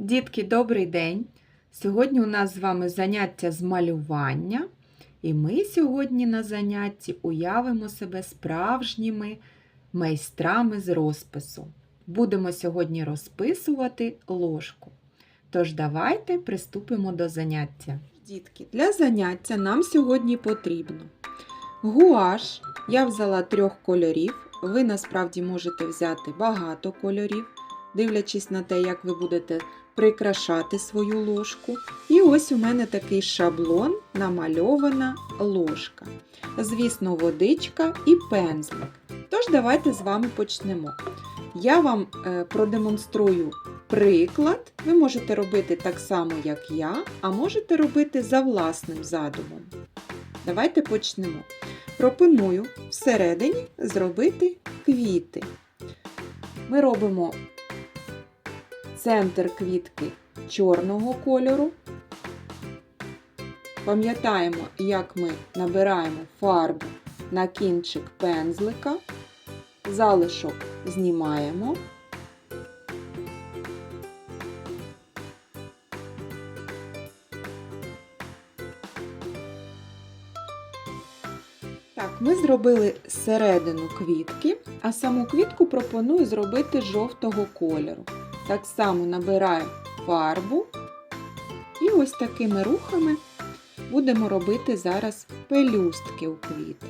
Дітки, добрий день! Сьогодні у нас з вами заняття з малювання, і ми сьогодні на занятті уявимо себе справжніми майстрами з розпису. Будемо сьогодні розписувати ложку. Тож давайте приступимо до заняття. Дітки, для заняття нам сьогодні потрібно гуаш. Я взяла трьох кольорів. Ви насправді можете взяти багато кольорів, дивлячись на те, як ви будете прикрашати свою ложку. І ось у мене такий шаблон, намальована ложка. Звісно, водичка і пензлик. Тож давайте з вами почнемо. Я вам е, продемонструю приклад. Ви можете робити так само, як я, а можете робити за власним задумом. Давайте почнемо. Пропоную всередині зробити квіти. Ми робимо центр квітки чорного кольору. Пам'ятаємо, як ми набираємо фарбу на кінчик пензлика, залишок знімаємо. Так, ми зробили середину квітки, а саму квітку пропоную зробити жовтого кольору. Так само набираю фарбу і ось такими рухами будемо робити зараз пелюстки у квіти.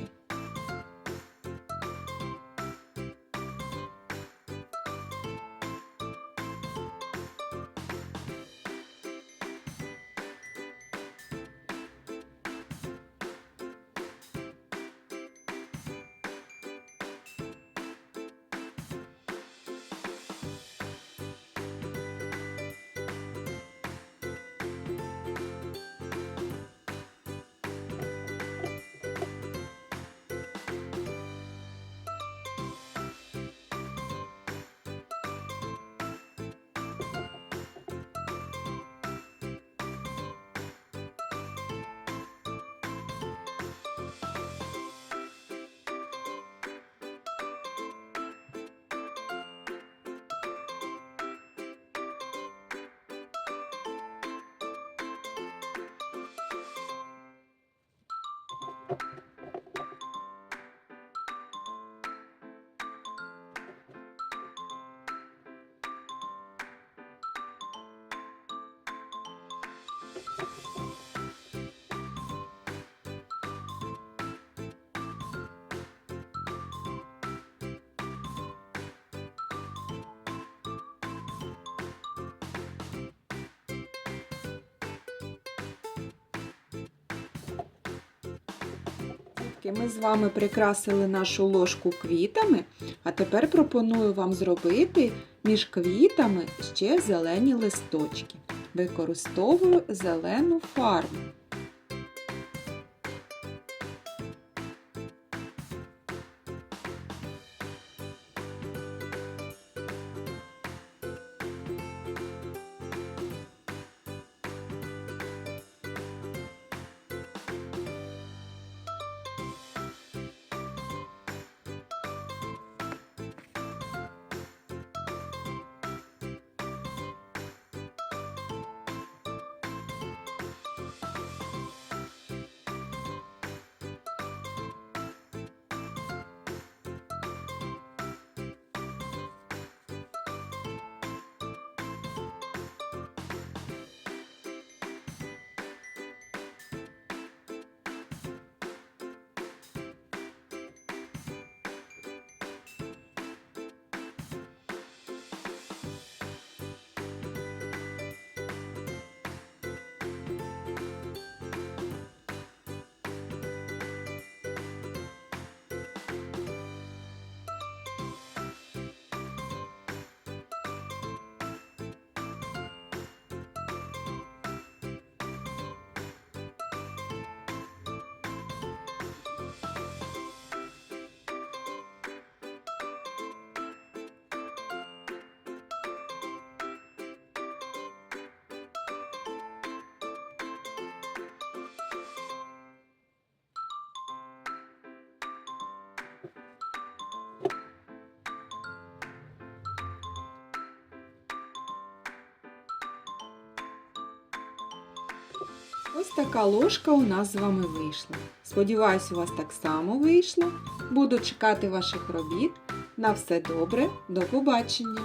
Дітки, Ми з вами прикрасили нашу ложку квітами, а тепер пропоную вам зробити між квітами ще зелені листочки. Використовую зелену фарбу. Ось така ложка у нас з вами вийшла. Сподіваюсь, у вас так само вийшло. Буду чекати ваших робіт. На все добре, до побачення!